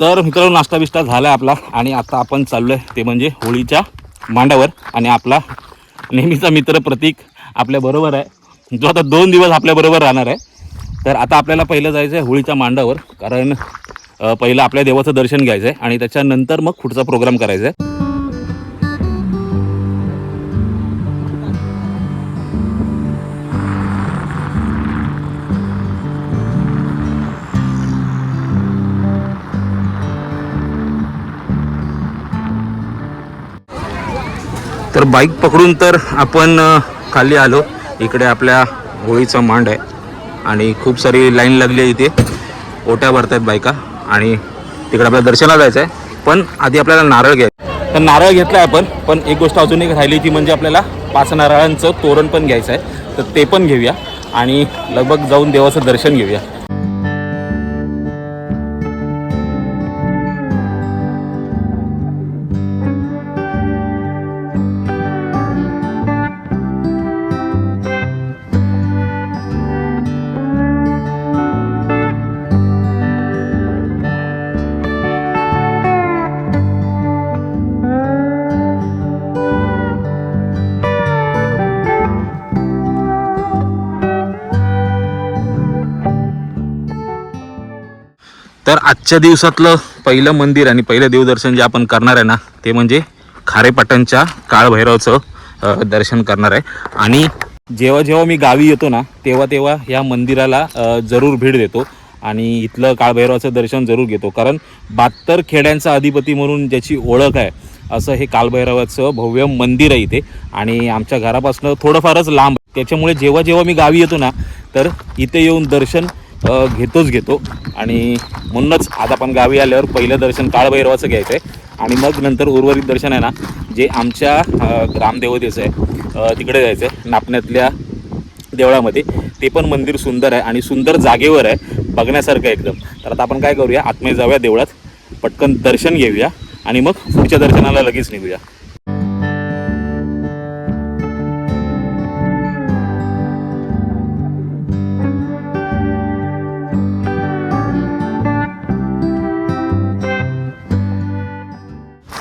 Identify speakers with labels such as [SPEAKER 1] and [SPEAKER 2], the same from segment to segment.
[SPEAKER 1] तर मित्रांनो नाश्ता बिष्टा झाला आपला आणि आता आपण चाललो आहे ते म्हणजे होळीच्या मांडावर आणि आपला नेहमीचा मित्र प्रतीक आपल्या बरोबर आहे. जो आता दोन दिवस आपल्या बरोबर राहणार आहे. तर आता आपल्याला पहिलं जायचं आहे होळीच्या मांडावर कारण पहिलं आपल्या देवाचं दर्शन घ्यायचं आहे आणि त्याच्यानंतर मग पुढचा प्रोग्राम करायचा आहे तर बाईक पकडून तर आपण खाली आलो. इकडे आपल्या होळीचा मांड आहे आणि खूप सारी लाईन लागली आहे इथे. ओट्या भरत आहेत बायका आणि तिकडे आपल्याला दर्शनाला जायचं आहे. पण आधी आपल्याला नारळ घ्यायचं तर नारळ घेतला आहे आपण पण एक गोष्ट अजून एक राहिली ती म्हणजे आपल्याला पाच नारळांचं तोरण पण घ्यायचं आहे. तर ते पण घेऊया आणि लगभग जाऊन देवाचं दर्शन घेऊया. तर आजच्या दिवसातलं पहिलं मंदिर आणि पहिलं देवदर्शन जे आपण करणार आहे ना ते म्हणजे खारेपाटणच्या काळभैरवचं दर्शन करणार आहे. आणि जेव्हा जेव्हा मी गावी येतो ना तेव्हा तेव्हा या मंदिराला जरूर भेट देतो. आणि इथलं काळभैरवाचं दर्शन जरूर घेतो. कारण बहात्तर खेड्यांचा अधिपती म्हणून ज्याची ओळख आहे असं हे कालभैरवाचं भव्य मंदिर आहे इथे. आणि आमच्या घरापासून थोडंफारच लांब त्याच्यामुळे जेव्हा जेव्हा मी गावी येतो ना तर इथे येऊन दर्शन घेतोच घेतो. आणि म्हणूनच आज आपण गावी आल्यावर पहिलं दर्शन काळभैरवाचं घ्यायचं आहे आणि मग नंतर उर्वरित दर्शन आहे ना जे आमच्या ग्रामदेवतेचं आहे. तिकडे जायचं आहे नापण्यातल्या देवळामध्ये. ते पण मंदिर सुंदर आहे आणि सुंदर जागेवर आहे बघण्यासारखं एकदम. तर आता आपण काय करूया आतमध्ये जाऊया देवळात. पटकन दर्शन घेऊया आणि मग पुढच्या दर्शनाला लगेच निघूया.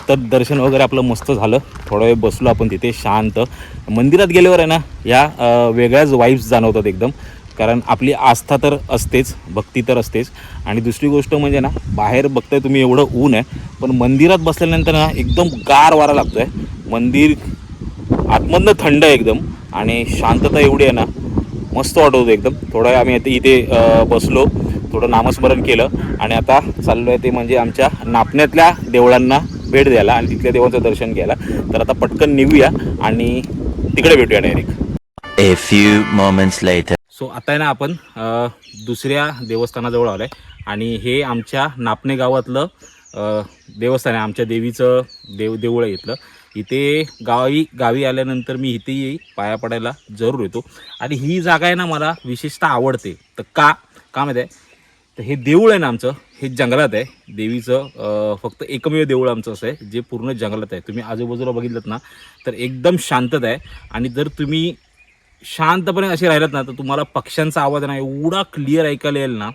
[SPEAKER 1] तर दर्शन वगैरे आपलं मस्त झालं. थोडा वेळ बसलो आपण तिथे शांत. मंदिरात गेल्यावर आहे ना या वेगळ्याच वाईब्स जाणवतात एकदम. कारण आपली आस्था तर असतेच भक्ती तर असतेच. आणि दुसरी गोष्ट म्हणजे ना बाहेर बघताय तुम्ही एवढं ऊन आहे पण मंदिरात बसल्यानंतर ना एकदम गार वारा लागतो आहे मंदिर आतमधनं थंड आहे एकदम. आणि शांतता एवढी आहे ना मस्त वाटत होतं एकदम. थोडा आम्ही आता इथे बसलो थोडं नामस्मरण केलं. आणि आता चाललो आहे ते म्हणजे आमच्या नापण्यातल्या देवळांना. भेट द्यायला आणि तिथल्या देवाचं दर्शन घ्यायला. तर आता पटकन निघूया आणि तिकडे भेटूया direct
[SPEAKER 2] few moments later.
[SPEAKER 1] So आता आहे ना आपण अ, दुसऱ्या देवस्थानाजवळ आलो आहे आणि हे आमच्या नापणे गावातलं अ, देवस्थान आहे. आमच्या देवीचं देव देऊळ आहे इथलं. इथे गावी गावी आल्यानंतर मी इथेही पाया पडायला जरूर येतो. आणि ही जागा आहे ना मला विशेषतः आवडते. तर का का माहिती आहे? तर हे देऊळ आहे ना आमचं. हे जंगलात आहे. देवीचं फक्त एकमेव देऊळ आमचं असं आहे जे पूर्ण जंगलात आहे. तुम्ही आजूबाजूला बघितलं ना तर एकदम शांतता आहे. आणि जर तुम्ही शांतपणे असे राहिलात ना तर तुम्हाला पक्ष्यांचा आवाज ना एवढा क्लिअर ऐकायला येईल ना.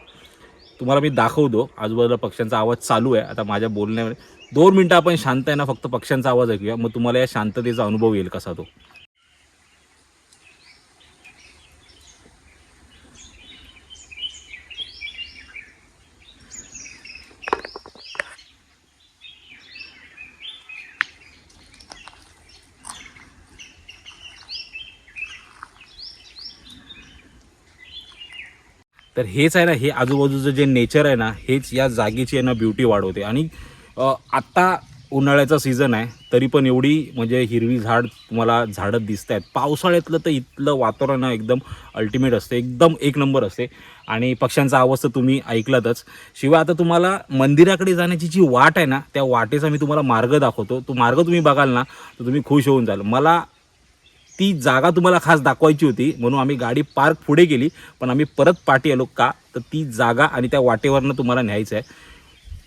[SPEAKER 1] तुम्हाला मी दाखवतो आजूबाजूला पक्ष्यांचा आवाज चालू आहे. आता माझ्या बोलण्यामध्ये दोन मिनटं आपण शांत आहे ना फक्त पक्ष्यांचा आवाज ऐकूया. मग तुम्हाला या शांततेचा अनुभव येईल कसा तो. तर हेच आहे ना हे आजूबाजूचं जे नेचर आहे ना हेच या जागेची आहे ना ब्युटी वाढवते. आणि आत्ता उन्हाळ्याचा सीझन आहे तरी पण एवढी म्हणजे हिरवी झाड तुम्हाला झाडं दिसत आहेत. पावसाळ्यातलं तर इथलं वातावरण एकदम अल्टिमेट असते एकदम एक नंबर असते. आणि पक्ष्यांचा आवाज तर तुम्ही ऐकलातच. शिवाय आता तुम्हाला मंदिराकडे जाण्याची जी वाट आहे ना त्या वाटेचा मी तुम्हाला मार्ग दाखवतो. तो मार्ग तुम्ही बघाल ना तर तुम्ही खुश होऊन जाल. मला ती जागा तुम्हाला खास दाखवायची होती म्हणून आम्ही गाडी पार्क पुढे गेली पण आम्ही परत पाठी आलो का? तर ती जागा आणि त्या वाटेवरनं तुम्हाला न्यायचं आहे.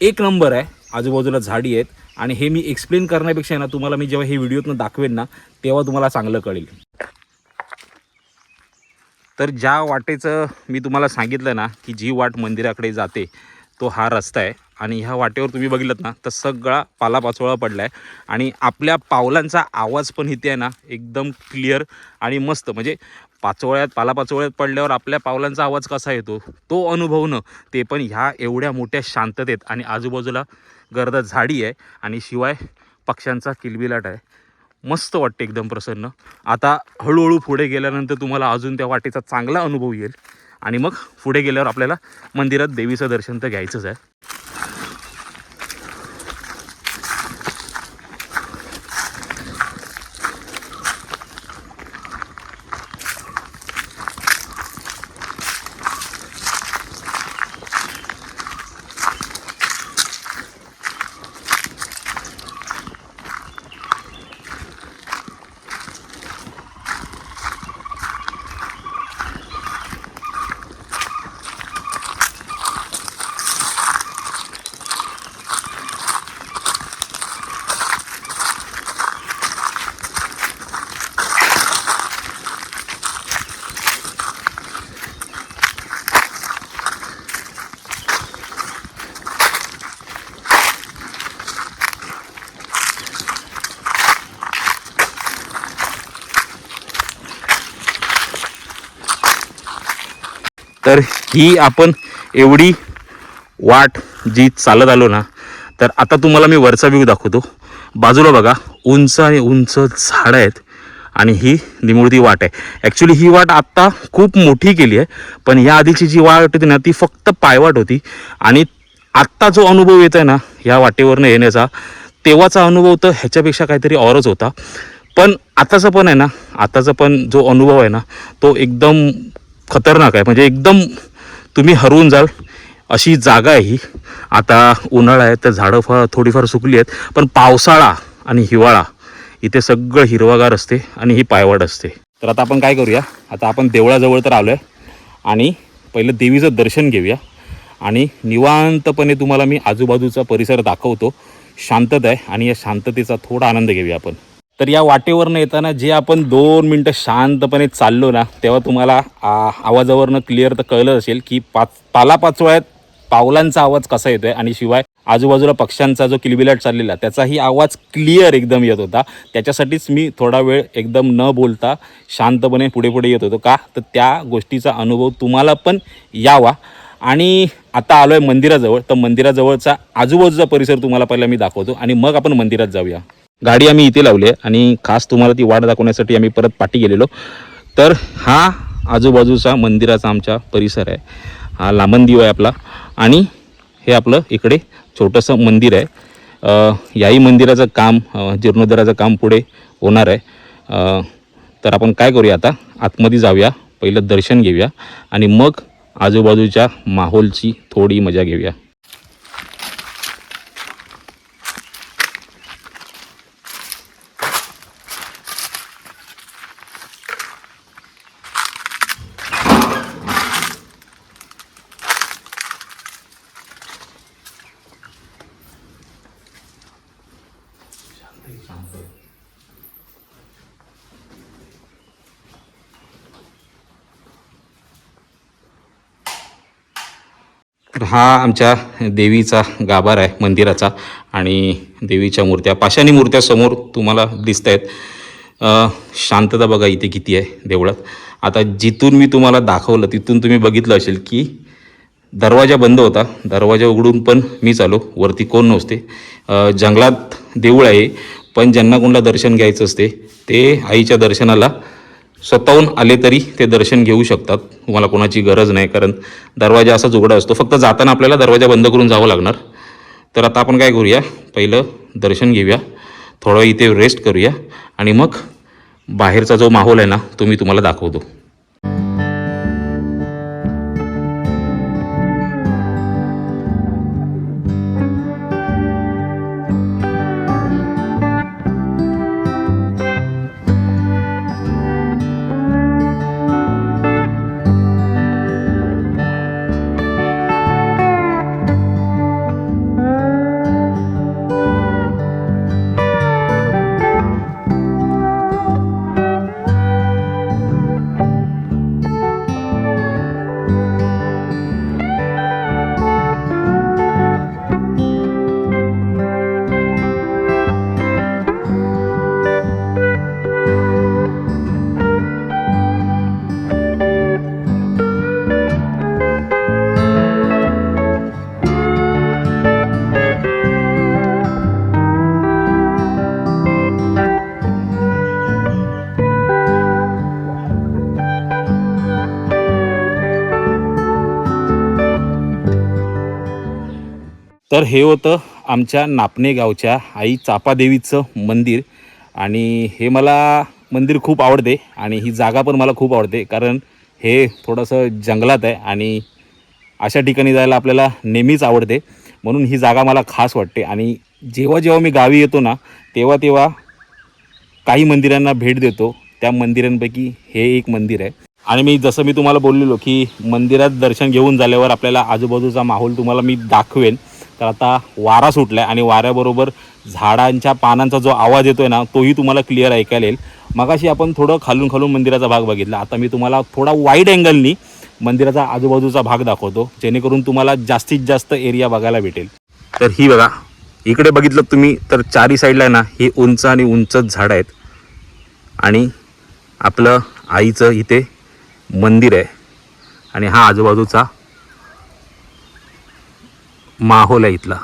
[SPEAKER 1] एक नंबर आहे आजूबाजूला झाडी आहेत आणि हे मी एक्सप्लेन करण्यापेक्षा ना तुम्हाला मी जेव्हा हे व्हिडिओतनं दाखवेन ना तेव्हा तुम्हाला चांगलं कळेल. तर ज्या वाटेचं मी तुम्हाला सांगितलं ना की जी वाट मंदिराकडे जाते तो हा रस्ता आहे. आणि ह्या वाटेवर तुम्ही बघितलं ना तर सगळा पालापाचोळा पडला आहे आणि आपल्या पावलांचा आवाज पण इथे आहे ना एकदम क्लिअर आणि मस्त. म्हणजे पाचोळ्यात पालापाचोळ्यात पडल्यावर आपल्या पावलांचा आवाज कसा येतो? तो अनुभवणं ते पण ह्या एवढ्या मोठ्या शांततेत आणि आजूबाजूला गर्द झाडी आहे आणि शिवाय पक्ष्यांचा किलबिलाट आहे. मस्त वाटते एकदम प्रसन्न. आता हळूहळू पुढे गेल्यानंतर तुम्हाला अजून त्या वाटेचा चांगला अनुभव येईल. आणि मग पुढे गेल्यावर आपल्याला मंदिरात देवीचं दर्शन तर घ्यायचंच आहे. तर ही आपण एवढी वाट जी चालत आलो ना तर आता तुम्हाला मी वरचा व्ह्यू दाखवतो. बाजूला बघा उंच आणि उंच झाडं आहेत आणि ही निमुळती वाट आहे. ॲक्च्युली ही वाट आत्ता खूप मोठी केली आहे पण या आधीची जी वाट होती ना ती फक्त पायवाट होती. आणि आत्ता जो अनुभव येत आहे ना ह्या वाटेवरनं येण्याचा तेव्हाचा अनुभव तर ह्याच्यापेक्षा काहीतरी औरच होता. पण आताचा पण आहे ना आताचा पण जो अनुभव आहे ना तो एकदम खतरनाक आहे. म्हणजे एकदम तुम्ही हरवून जाल. अशी जागा आहे ही. आता उन्हाळा आहे तर झाडं फार थोडीफार सुकली आहेत. पण पावसाळा आणि हिवाळा इथे सगळं हिरवागार असते आणि ही पायवाट असते. तर आता आपण काय करूया? आता आपण देवळाजवळ तर आलो आहे आणि पहिलं देवीचं दर्शन घेऊया. आणि निवांतपणे तुम्हाला मी आजूबाजूचा परिसर दाखवतो. शांतता आहे आणि या शांततेचा थोडा आनंद घेऊया आपण. तर या वाटेवरनं येताना जे आपण दोन मिनटं शांतपणे चाललो ना तेव्हा तुम्हाला आवाजावरनं क्लिअर तर कळलं असेल की पाच पालापाचोळ्यात पावलांचा आवाज कसा येतोय आणि शिवाय आजूबाजूला पक्ष्यांचा जो किलबिलाट चाललेला त्याचाही आवाज क्लिअर एकदम येत होता. त्याच्यासाठीच मी थोडा वेळ एकदम न बोलता शांतपणे पुढे पुढे येत होतो का? तर त्या गोष्टीचा अनुभव तुम्हाला पण यावा. आणि आता आलो आहे मंदिराजवळ तर मंदिराजवळचा आजूबाजूचा परिसर तुम्हाला पहिला मी दाखवतो आणि मग आपण मंदिरात जाऊया. गाडी आम्ही इथे लावली आहे आणि खास तुम्हाला ती वाट दाखवण्यासाठी आम्ही परत पाठी गेलेलो. तर हा आजूबाजूचा मंदिराचा आमचा परिसर आहे. हा लांबंदीव आहे आपला आणि हे आपलं इकडे छोटंसं मंदिर आहे. याही मंदिराचं काम जीर्णोद्धाराचं काम पुढे होणार आहे. तर आपण काय करूया आता? आतमध्ये जाऊया पहिलं दर्शन घेऊया आणि मग आजूबाजूच्या माहोलची थोडी मजा घेऊया. तर हा आमच्या देवीचा गाभार आहे मंदिराचा. आणि देवीच्या मूर्त्या पाषाणी मूर्त्या समोर तुम्हाला दिसत आहेत शांतता बघा इथे किती आहे देवळात. आता जिथून मी तुम्हाला दाखवलं तिथून तुम्ही बघितलं असेल की दरवाजा बंद होता. दरवाजा उघडून पण मीच आलो. वरती कोण नसते. जंगलात देऊळ आहे पण ज्यांना कोणाला दर्शन घ्यायचं असते ते आईच्या दर्शनाला स्वतःहून आले तरी ते दर्शन घेऊ शकतात. तुम्हाला कोणाची गरज नाही कारण दरवाजा असाच उघडा असतो. फक्त जाताना आपल्याला दरवाजा बंद करून जावं लागणार. तर आता आपण काय करूया? पहिलं दर्शन घेऊया. थोडं इथे रेस्ट करूया. आणि मग बाहेरचा जो माहोल आहे ना तो मी तुम्हाला दाखवतो. तर हे होतं आमच्या नापणे गावच्या आई चापादेवीचं मंदिर. आणि हे मला मंदिर खूप आवडते आणि ही जागा पण मला खूप आवडते कारण हे थोडंसं जंगलात आहे आणि अशा ठिकाणी जायला आपल्याला नेहमीच आवडते. म्हणून ही जागा मला खास वाटते आणि जेव्हा जेव्हा मी गावी येतो ना तेव्हा तेव्हा काही मंदिरांना भेट देतो. त्या मंदिरांपैकी हे एक मंदिर आहे. आणि मी जसं मी तुम्हाला बोललेलो की मंदिरात दर्शन घेऊन झाल्यावर आपल्याला आजूबाजूचा माहोल तुम्हाला मी दाखवेन. तर आता वारा सुटला आहे आणि वाऱ्याबरोबर झाडांच्या पानांचा जो आवाज येतो आहे ना तोही तुम्हाला क्लिअर ऐकायला येईल. मगाशी आपण थोडं खालून खालून मंदिराचा भाग बघितला. आता मी तुम्हाला थोडा वाईड अँगलनी मंदिराचा आजूबाजूचा भाग दाखवतो जेणेकरून तुम्हाला जास्तीत जास्त एरिया बघायला भेटेल. तर ही बघा इकडे बघितलं तुम्ही तर चारी साईडला आहे ना हे उंच आणि उंचच झाडं आहेत. आणि आपलं आईचं इथे मंदिर आहे. आणि हा आजूबाजूचा माहोल आहे इथला.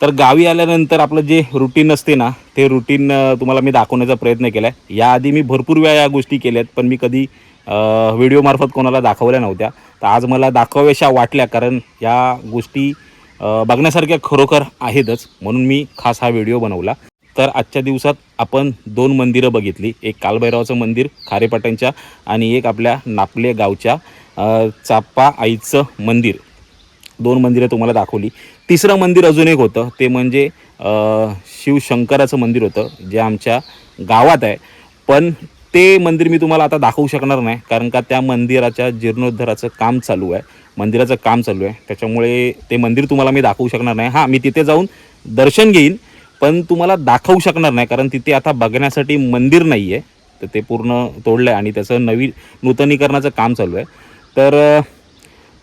[SPEAKER 1] तर गावी आल्यानंतर आपलं जे रुटीन असते ना ते रुटीन तुम्हाला मी दाखवण्याचा प्रयत्न केला आहे याआधी मी भरपूर वेळा या गोष्टी केल्या आहेत पण मी कधी व्हिडिओमार्फत कोणाला दाखवल्या नव्हत्या. तर आज मला दाखवाव्याशा वाटल्या कारण या गोष्टी बघण्यासारख्या खरोखर आहेतच. म्हणून मी खास हा व्हिडिओ बनवला. तर आजच्या दिवसात आपण दोन मंदिरं बघितली. एक कालभैरवाचं मंदिर खारेपाटणच्या आणि एक आपल्या नापले गावच्या चापा चाप्पा आईचं मंदिर. दोन मंदिरं तुम्हाला दाखवली. तिसरं मंदिर अजून एक होतं. ते म्हणजे शिवशंकराचं मंदिर होतं जे आमच्या गावात आहे. पण ते मंदिर मी तुम्हाला आता दाखवू शकणार नाही कारण का त्या मंदिराच्या जीर्णोद्धाराचं काम चालू आहे. मंदिराचं काम चालू आहे. त्याच्यामुळे ते मंदिर तुम्हाला मी दाखवू शकणार नाही. हां मी तिथे जाऊन दर्शन घेईन पण तुम्हाला दाखवू शकणार नाही कारण तिथे आता बघण्यासाठी मंदिर नाही आहे तर ते पूर्ण तोडलं आहे आणि त्याचं नवीन नूतनीकरणाचं काम चालू आहे. तर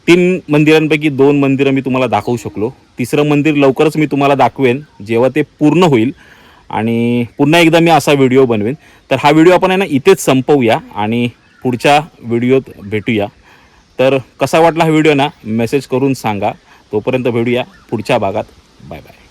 [SPEAKER 1] तीन मंदिरांपैकी दोन मंदिरं मी तुम्हाला दाखवू शकलो. तिसरं मंदिर लवकरच मी तुम्हाला दाखवेन जेव्हा ते पूर्ण होईल. आणि पुन्हा एकदा मी असा व्हिडिओ बनवेन. तर हा व्हिडिओ आपण आहे ना इथेच संपवूया आणि पुढच्या व्हिडिओत भेटूया. तर कसा वाटला हा व्हिडिओ ना मेसेज करून सांगा. तोपर्यंत भेटूया पुढच्या भागात. Bye bye